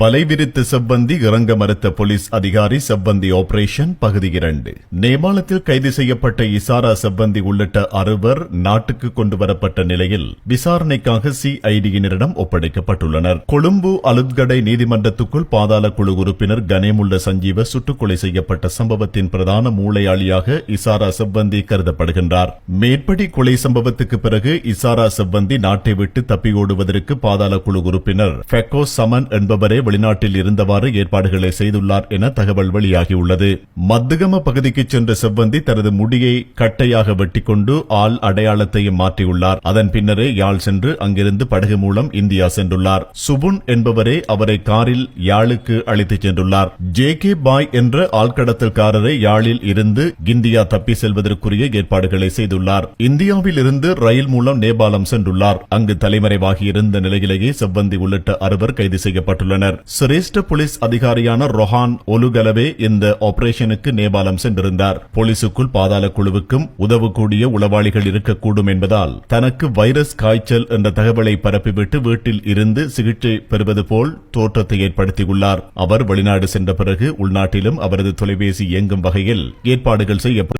வலை விரித்த செவ்வந்தி இறங்க மறுத்த போலீஸ் அதிகாரி செவ்வந்தி ஆபரேஷன் பகுதி இரண்டு. நேபாளத்தில் கைது செய்யப்பட்ட இசாரா செவ்வந்தி உள்ளிட்ட அறுவர் நாட்டுக்கு கொண்டு வரப்பட்ட நிலையில் விசாரணைக்காக சிஐடியினரிடம் ஒப்படைக்கப்பட்டுள்ளனர். கொழும்பு அலுத்கடை நீதிமன்றத்துக்குள் பாதாள குழு உறுப்பினர் கனேமுள்ள சஞ்சீவ சுட்டுக்கொலை செய்யப்பட்ட சம்பவத்தின் பிரதான மூளையாளியாக இசாரா செவ்வந்தி கருதப்படுகின்றார். மேற்படி கொலை சம்பவத்துக்கு பிறகு இசாரா செவ்வந்தி நாட்டை விட்டு தப்பியோடுவதற்கு பாதாள குழு உறுப்பினர் ஃபெக்கோ சமன் என்பவரே வெளிநாட்டில் இருந்தவாறு ஏற்பாடுகளை செய்துள்ளார் என தகவல் வெளியாகியுள்ளது. மத்துகம பகுதிக்கு சென்ற செவ்வந்தி தனது முடியை கட்டையாக வெட்டிக்கொண்டு ஆள் அடையாளத்தையும் மாற்றியுள்ளார். அதன் பின்னரே யாழ் சென்று அங்கிருந்து படகு மூலம் இந்தியா சென்றுள்ளார். சுபுன் என்பவரே அவரை காரில் யாழுக்கு அழைத்துச் சென்றுள்ளார். ஜே கே பாய் என்ற ஆள்கடத்தல்காரரை யாழில் இருந்து இந்தியா தப்பி செல்வதற்குரிய ஏற்பாடுகளை செய்துள்ளார். இந்தியாவில் இருந்து ரயில் மூலம் நேபாளம் சென்றுள்ளார். அங்கு தலைமறைவாகி இருந்த நிலையிலேயே செவ்வந்தி உள்ளிட்ட அறுவர் கைது செய்யப்பட்டுள்ளனர். சிரேஷ்ட போலீஸ் அதிகாரியான ரொஹான் ஒலுகலவே இந்த ஆபரேஷனுக்கு நேபாளம் சென்றிருந்தார். போலீசுக்குள் பாதாள குழுவுக்கும் உதவக்கூடிய உளவாளிகள் இருக்கக்கூடும் என்பதால் தனக்கு வைரஸ் காய்ச்சல் என்ற தகவலை பரப்பிவிட்டு வீட்டில் இருந்து சிகிச்சை பெறுவது போல் தோற்றத்தை ஏற்படுத்தியுள்ளார். அவர் வெளிநாடு சென்ற பிறகு உள்நாட்டிலும் அவரது தொலைபேசி இயங்கும் வகையில் ஏற்பாடுகள் செய்யப்பட்டு